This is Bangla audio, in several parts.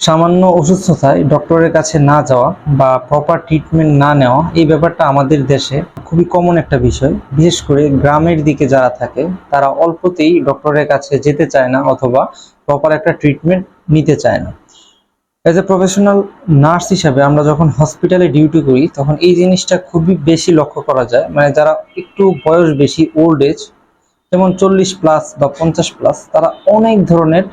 সামান্য অসুস্থতায় ডক্টরের কাছে না যাওয়া বা প্রপার ট্রিটমেন্ট না নেওয়া, এই ব্যাপারটা আমাদের দেশে খুবই কমন একটা বিষয়। বিশেষ করে গ্রামের দিকে যারা থাকে, তারা অল্পতেই ডক্টরের কাছে যেতে চায় না অথবা প্রপার একটা ট্রিটমেন্ট নিতে চায় না। অ্যাজ এ প্রফেশনাল নার্স হিসাবে আমরা যখন হসপিটালে ডিউটি করি, তখন এই জিনিসটা খুবই বেশি লক্ষ্য করা যায়। মানে যারা একটু বয়স বেশি ওল্ড এজ যেমন চল্লিশ প্লাস বা পঞ্চাশ প্লাস তারা অনেক ধরনের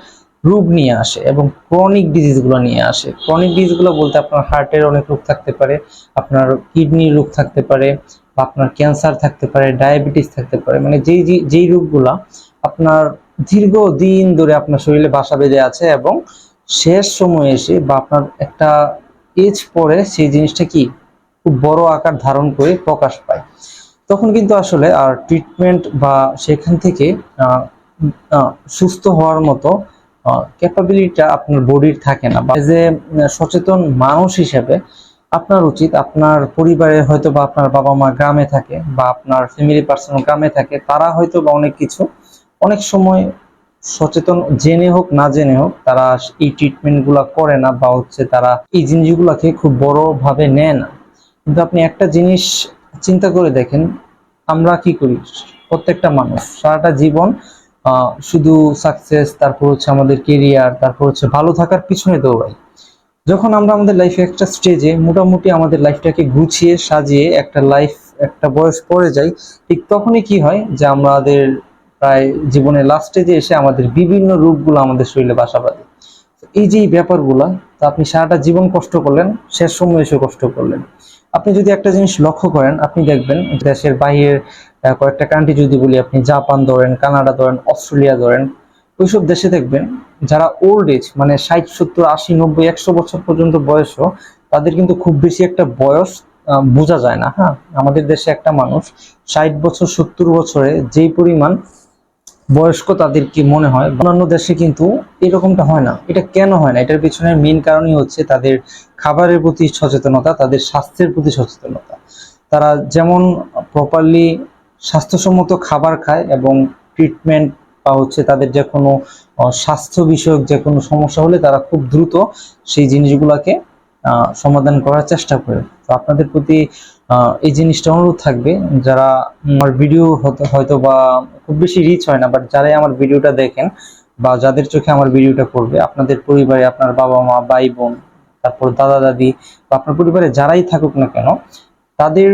রোগ নিয়ে আসে এবং ক্রনিক ডিজিজগুলো নিয়ে আসে। ক্রনিক ডিজিজগুলো বলতে আপনার হার্টের অনেক রোগ থাকতে পারে, আপনার কিডনির রোগ থাকতে পারে বা আপনার ক্যান্সার থাকতে পারে ডায়াবেটিস থাকতে পারে। মানে যেই যেই- রোগগুলা আপনার দীর্ঘ দিন ধরে আপনার শরীরে বাসা বেঁধে আছে এবং শেষ সময়ে এসে বা আপনার একটা এজ পরে সেই জিনিসটা কি খুব বড় আকার ধারণ করে প্রকাশ পায়। তখন কিন্তু আসলে আর ট্রিটমেন্ট বা সেখান থেকে সুস্থ হওয়ার মতো ক্যাপাবিলিটিটা আপনার বডির থাকে না। বা যে সচেতন মানুষ হিসেবে আপনার উচিত আপনার পরিবারে হয়তো বা আপনার বাবা মা গ্রামে থাকে বা আপনার ফ্যামিলি পার্সন গ্রামে থাকে, তারা হয়তো বা অনেক কিছু অনেক সময় সচেতন জেনে হোক, না জেনে হোক, তারা এই ট্রিটমেন্টগুলা করে না বা হচ্ছে তারা এই জিনিসগুলোকে খুব বড় ভাবে নেয় না। কিন্তু আপনি একটা জিনিস চিন্তা করে দেখেন, আমরা কি করি? প্রত্যেকটা মানুষ সারাটা জীবন শুধু সাকসেস তারপর হচ্ছে আমাদের কেরিয়ার তারপর হচ্ছে ভালো থাকার পিছনে দৌড়াই। যখন আমরা আমাদের লাইফে একটা স্টেজে মোটামুটি আমাদের লাইফটাকে গুছিয়ে সাজিয়ে একটা লাইফ একটা বয়স পড়ে যাই, ঠিক তখনই কি হয় যে আমাদের প্রায় জীবনের লাস্ট স্টেজে এসে আমাদের বিভিন্ন রূপগুলো আমাদের শরীরে বাসা বাঁধে। এই যে ব্যাপারগুলো, তা আপনি সারাটা জীবন কষ্ট করলেন, শেষ সময় এসে কষ্ট করলেন। আপনি যদি একটা জিনিস লক্ষ্য করেন, আপনি দেখবেন দেশের বাইরের কয়েকটা কান্ট্রি যদি বলি, আপনি জাপান ধরেন, কানাডা ধরেন, অস্ট্রেলিয়া ধরেন, ওইসব দেশে দেখবেন যারা ওল্ড এজ মানে ষাট, সত্তর, আশি, নব্বই, একশো বছর পর্যন্ত বয়সও, তাদের কিন্তু খুব বেশি একটা বয়স বোঝা যায় না হ্যাঁ? আমাদের দেশে একটা মানুষ ষাট বছর, সত্তর বছরে যেই পরিমাণ বয়স্ক তাদের কি মনে হয়? অন্যান্য দেশে কিন্তু এরকমটা হয় না। এটা কেন হয় না? এটার পিছনে মেন কারণই হচ্ছে তাদের খাবারের প্রতি সচেতনতা, তাদের স্বাস্থ্যের প্রতি সচেতনতা। তারা যেমন প্রপারলি স্বাস্থ্যসম্মত খাবার খায় এবং ট্রিটমেন্ট বা হচ্ছে তাদের যে কোনো স্বাস্থ্য বিষয়ক যে কোনো সমস্যা হলে তারা খুব দ্রুত সেই জিনিসগুলোকে সমাধান করার চেষ্টা করে। তো আপনাদের প্রতি এই জিনিসটা অনুরোধ থাকবে। যারা আমার ভিডিও হয়তো বা খুব বেশি রিচ হয় না বাট যারাই আমার ভিডিওটা দেখেন বা যাদের চোখে আমার ভিডিওটা পড়বে, আপনাদের পরিবারে আপনার বাবা মা, ভাই বোন, তারপর দাদা, দাদি বা আপনার পরিবারে যারাই থাকুক না কেন, তাদের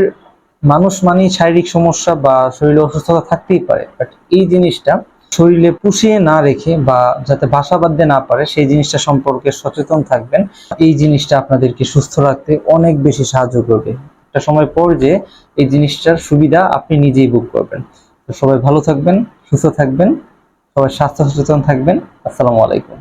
মানুষ মানেই শারীরিক সমস্যা বা শরীরে অসুস্থতা থাকতেই পারে। বাট এই জিনিসটা শরীরে পুষিয়ে না রেখে বা যাতে বাসা বাঁধতে না পারে, সেই জিনিসটা সম্পর্কে সচেতন থাকবেন। এই জিনিসটা আপনাদেরকে সুস্থ রাখতে অনেক বেশি সাহায্য করবে। একটা সময় পর যে এই জিনিসটার সুবিধা আপনি নিজেই বুক করবেন। সবাই ভালো থাকবেন, সুস্থ থাকবেন, সবাই স্বাস্থ্য সচেতন থাকবেন। আসসালামু আলাইকুম।